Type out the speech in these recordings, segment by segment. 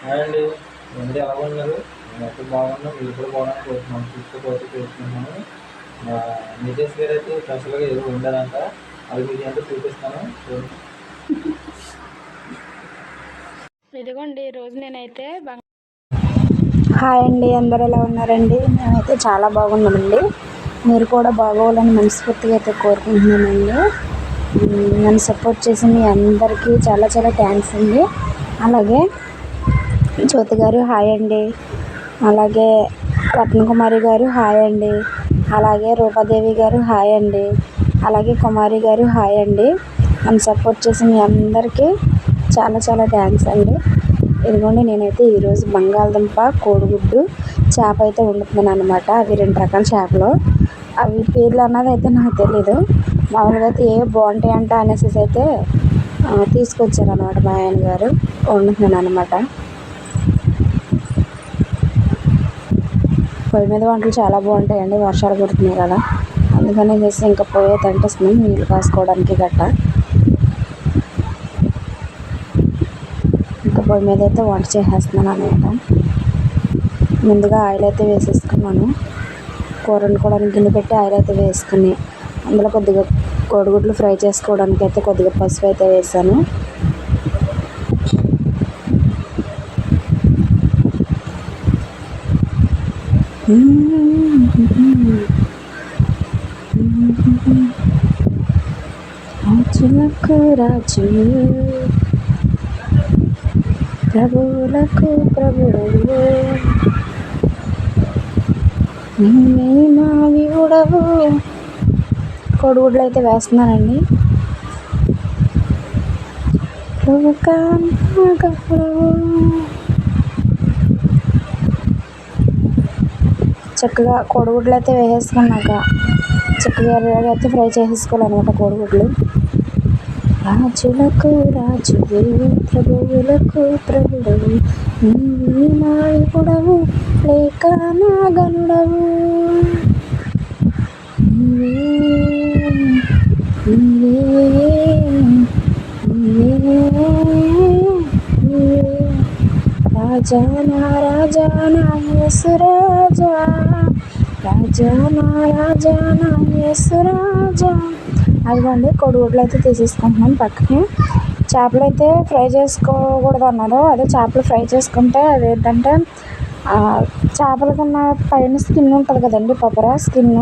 Hi అండి. అందరూ ఎలా ఉన్నారు? నేను ఎప్పుడు బాగున్నాను. మీరు కూడా బాగున్నాను కోరుతున్నాను చూసుకోపోతే చూసుకుంటున్నాను మా నితేష్ గారు అయితే స్పెషల్గా ఏదో ఉండాలంట. అది మీకు ఎంత చూపిస్తాను. ఇదిగోండి ఈ రోజు నేనైతే హాయ్ అండి అందరు ఎలా ఉన్నారండి? మేమైతే చాలా బాగున్నామండి మీరు కూడా బాగోవాలని మనస్ఫూర్తిగా అయితే కోరుకుంటున్నానండి. నన్ను సపోర్ట్ చేసిన మీ అందరికీ చాలా చాలా థ్యాంక్స్ అండి. అలాగే జ్యోతి గారు హాయ్ అండి. అలాగే రత్నకుమారి గారు హాయ్ అండి. అలాగే రూపాదేవి గారు హాయ్ అండి. అలాగే కుమారి గారు హాయ్ అండి. నన్ను సపోర్ట్ చేసిన మీ అందరికీ చాలా చాలా థ్యాంక్స్ అండి. ఇదిగోండి నేనైతే ఈరోజు బంగాళదుంప కోడిగుడ్డు చేప అయితే వండుతున్నాను అనమాట అవి రెండు రకాల చేపలు. అవి పేర్లు అన్నది అయితే నాకు తెలీదు. మామూలుగా అయితే ఏ బాగుంటాయి అంట అనేసి అయితే తీసుకొచ్చారు అనమాట మా ఆయన గారు. వండుతున్నాను అనమాట పొయ్యి మీద వంటలు చాలా బాగుంటాయండి వర్షాలు పడుతున్నాయి కదా. అందుకని చేసి ఇంకా పొయ్యి అయితే నీళ్ళు కాసుకోవడానికి గట్ట. ఇంకా పొయ్యి మీద అయితే వంట చేసేస్తున్నాను అనమాట. ముందుగా ఆయిల్ అయితే వేసేసుకున్నాను. కూర వండుకోవడానికి గిన్నె పెట్టి ఆయిల్ అయితే వేసుకుని అందులో కొద్దిగా కోడిగుడ్లు ఫ్రై చేసుకోవడానికి అయితే కొద్దిగా పసుపు అయితే వేసాను. రాజులకు రాజు ప్రభువులకు ప్రభువు నీవే మా వివుడవు కోడిగుడ్లు అయితే వేస్తున్నానండి ప్రభువు చక్కగా కోడిగుడ్లు అయితే వేసేసుకున్నాక చక్కగా అయితే ఫ్రై చేసేసుకోవాలన్నమాట కోడిగుడ్లు. రాజులకు రాజు ప్రభువులకు ప్రభుడవు నీవే మా లేక నాగనుడవు. నీవే రాజానా రాజానా యేసు రాజా రాజానా రాజానా యేసు రాజా అదిగోండి కొడుగుడ్లు అయితే తీసేసుకుంటున్నాం పక్కకి. చేపలు అయితే ఫ్రై చేసుకోకూడదు అన్నారు అదే చేపలు ఫ్రై చేసుకుంటే అది ఏంటంటే చేపల చేపలకున్న పైన స్కిన్ ఉంటుంది కదండి పపర స్కిన్.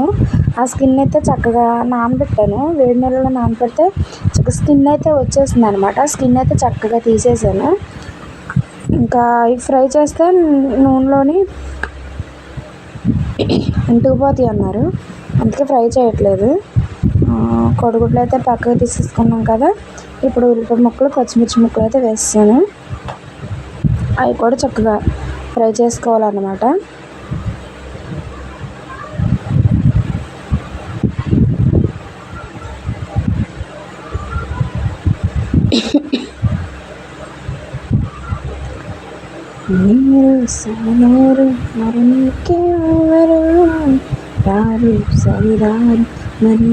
ఆ స్కిన్ అయితే చక్కగా నానబెట్టాను. వేడి నీళ్ళలో నానబెడితే స్కిన్ అయితే వచ్చేసింది అనమాట స్కిన్ అయితే చక్కగా తీసేసాను. ఇంకా ఇవి ఫ్రై చేస్తే నూనెలోని అంటుకుపోతాయి అన్నారు. అందుకే ఫ్రై చేయట్లేదు. కొడుగుడ్లు అయితే పక్కకు తీసేసుకున్నాం కదా. ఇప్పుడు ఉల్లిపాయ ముక్కలు పచ్చిమిర్చి ముక్కలు అయితే వేస్తాను. అవి కూడా చక్కగా ఫ్రై చేసుకోవాలన్నమాట. మీరు సరిదారు మరింకెవరు రారు సరిదారు మరి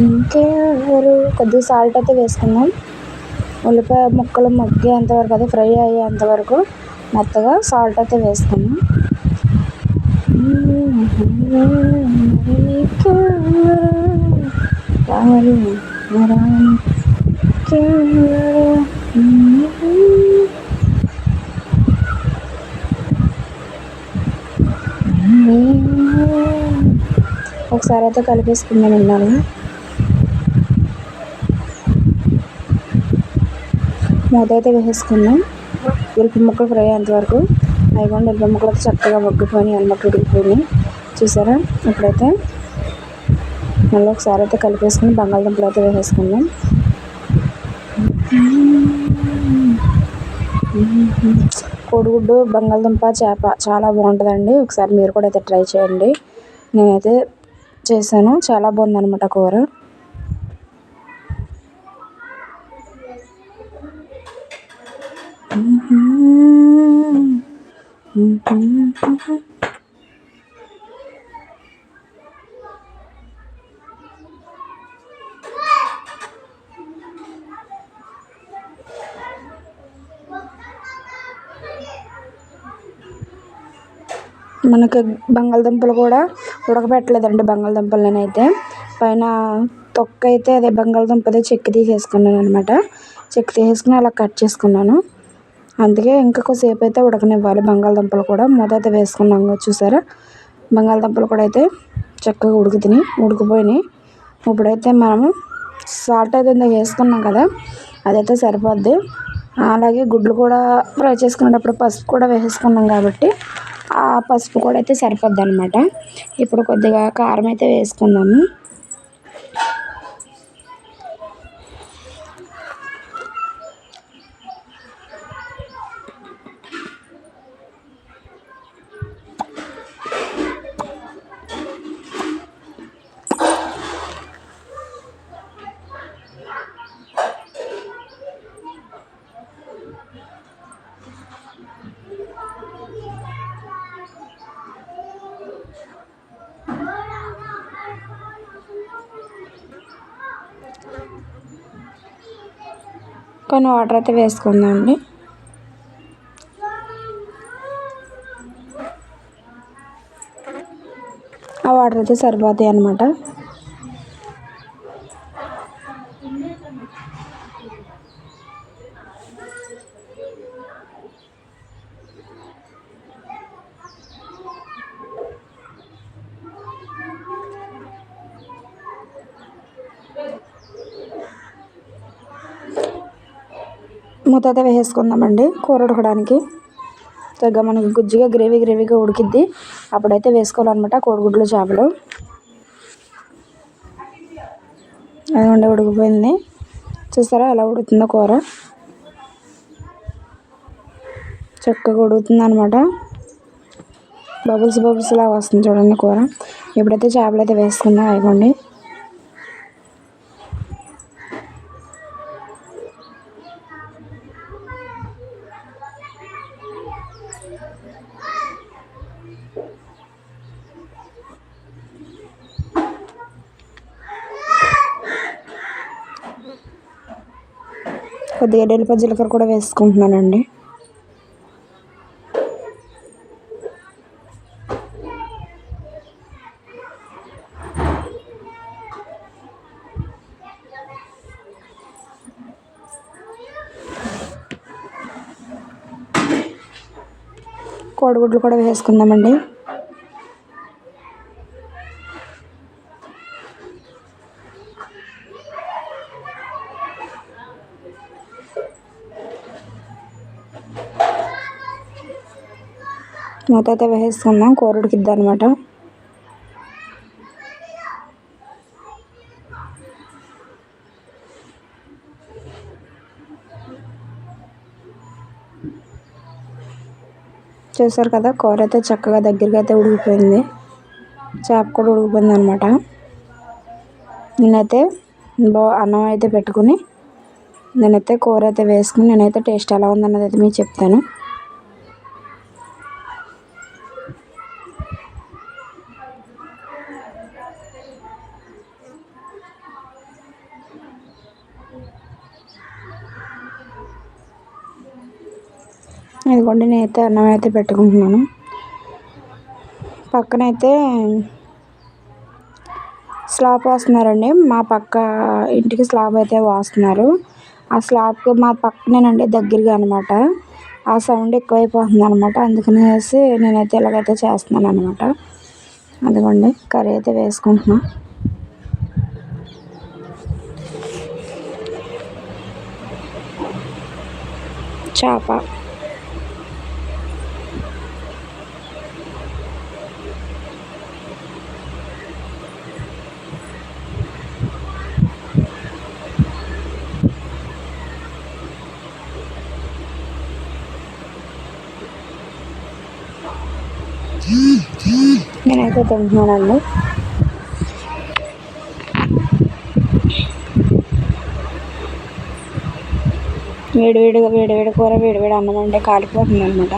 కొద్దిగా సాల్ట్ అయితే వేసుకుందాం. ఉల్లిపాయ ముక్కలు మగ్గేంతవరకు అదే ఫ్రై అయ్యేంతవరకు మెత్తగా సాల్ట్ అయితే వేసుకున్నాం మరి ఇంకెవరు రారు ఇంకెవరు ఒకసారి అయితే కలిపేసుకుందాం ఉన్నాను మూత అయితే వేసేసుకుందాం. ఉల్లిపాయ ముక్కలు ఫ్రై అయ్యేంతవరకు అయిపోండి ఉల్లిపాయ ముక్కలు అయితే చక్కగా మగ్గిపోయి అన్నమాట ఉడికిపోయినాయి. చూసారా? ఇప్పుడైతే మళ్ళీ ఒకసారి అయితే కలిపేసుకుని బంగాళదుంపలు అయితే వేసేసుకుందాం. కోడిగుడ్డు బంగాళదుంప చేప చాలా బాగుంటుందండి. ఒకసారి మీరు కూడా అయితే ట్రై చేయండి. నేనైతే చేశాను. చాలా బాగుందనమాట కూర. మనకి బంగాళదుంపలు కూడా ఉడకబెట్టలేదండి బంగాళదుంపలు నేనైతే పైన తొక్క అయితే అదే బంగాళదుంపదే చెక్కి తీసేసుకున్నాను అనమాట చెక్కి తీసేసుకుని అలా కట్ చేసుకున్నాను. అందుకే ఇంకా కొద్దిసేపు అయితే ఉడకనివ్వాలి బంగాళదుంపలు కూడా. మూత అయితే వేసుకున్నాం చూసారా? బంగాళదుంపలు కూడా అయితే చక్కగా ఉడుకుతున్నాయి ఉడికిపోయినాయి. ఇప్పుడైతే మనము సాల్ట్ అయితే ఇంత వేసుకున్నాం కదా అదైతే సరిపోద్ది. అలాగే గుడ్లు కూడా ఫ్రై చేసుకునేటప్పుడు పసుపు కూడా వేసేసుకున్నాం కాబట్టి పసుపు కూడా అయితే సరిపోద్ది అనమాట ఇప్పుడు కొద్దిగా కారం అయితే వేసుకుందాము. కొన్ని వాటర్ అయితే వేసుకుందామండి. ఆ వాటర్ అయితే సరిపోతాయి అన్నమాట. మూత అయితే వేసేసుకుందామండి కూర ఉడకడానికి. తగ్గ మనకి గుజ్జుగా గ్రేవీ గ్రేవీగా ఉడికిద్ది. అప్పుడైతే వేసుకోవాలన్నమాట కోడిగుడ్లు చేపలు. అదిగోండి ఉడికిపోయింది. చూసారా ఎలా ఉడుకుతుందో కూర? చక్కగా ఉడుకుతుంది అనమాట బబుల్స్ బబుల్స్ లాగా వస్తుంది చూడండి కూర. ఇప్పుడైతే చేపలు అయితే వేసుకుందాం అయిపోండి. కొద్దిగా ఎల్లిపాయ జీలకర్ర కూడా వేసుకుంటున్నానండి. కోడిగుడ్లు కూడా వేసుకుందామండి. మూత అయితే వేసేసుకుందాం కూర ఉడికిద్ది అనమాట చూసారు కదా కూర అయితే చక్కగా దగ్గరికి అయితే ఉడికిపోయింది. చేప కూడా ఉడికిపోయింది అనమాట నేనైతే బా అన్నం అయితే పెట్టుకుని నేనైతే కూర అయితే వేసుకుని నేనైతే టేస్ట్ ఎలా ఉందన్నది అయితే మీకు చెప్తాను. ఇదిగోండి నేనైతే అన్నం అయితే పెట్టుకుంటున్నాను. పక్కనైతే స్లాబ్ వేస్తున్నారండి. మా పక్క ఇంటికి స్లాబ్ అయితే వాస్తున్నారు. ఆ స్లాబ్కి మా పక్కనేనండి దగ్గరగా అనమాట ఆ సౌండ్ ఎక్కువైపోతుంది అనమాట అందుకనేసి నేనైతే ఇలాగైతే చేస్తున్నాను అనమాట అదిగోండి కర్రీ అయితే వేసుకుంటున్నా. చేప. నేనైతే తింటున్నానండి వేడివేడిగా వేడివేడి కూర వేడివేడి వేడి అన్నం అంటే కాలిపోతుంది అనమాట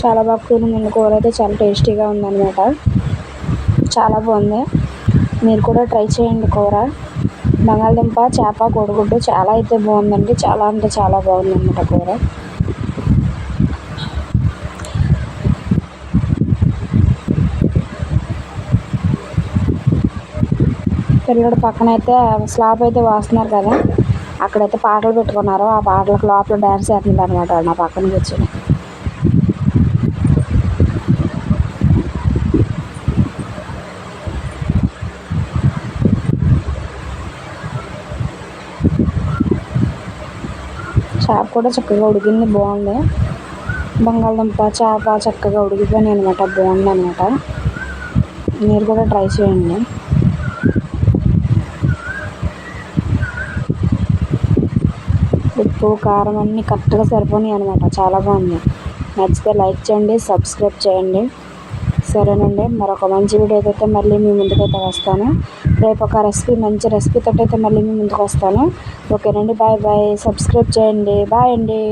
చాలా బాగా కుదిరిందండి కూర అయితే చాలా టేస్టీగా ఉందన్నమాట. చాలా బాగుంది. మీరు కూడా ట్రై చేయండి కూర. బంగాళదుంప చేప కోడిగుడ్డు చాలా అయితే బాగుందండి. చాలా అంటే చాలా బాగుందన్నమాట కూర. పిల్లడు పక్కన అయితే స్లాబ్ అయితే వాస్తున్నారు కదా. అక్కడైతే పాటలు పెట్టుకున్నారు. ఆ పాటలకు లోపల డ్యాన్స్ వేస్తుంది అనమాట నా పక్కన కూర్చొని. చేప కూడా చక్కగా ఉడికింది బాగుంది. బంగాళదుంప చేప చక్కగా ఉడికిపోయినాయి అనమాట బాగుంది అనమాట మీరు కూడా ట్రై చేయండి. ఉప్పు కారం అన్నీ కరెక్ట్గా సరిపోయినాయి అనమాట చాలా బాగుంది. నచ్చితే లైక్ చేయండి సబ్స్క్రైబ్ చేయండి. సరేనండి. మరొక మంచి వీడియో అయితే మళ్ళీ మీ ముందుకైతే వస్తాను. రేపు ఒక రెసిపీ మంచి రెసిపీతో అయితే మళ్ళీ మీ ముందుకు వస్తాను. ఓకేనండి బాయ్ బాయ్. సబ్స్క్రైబ్ చేయండి. బాయ్ అండి.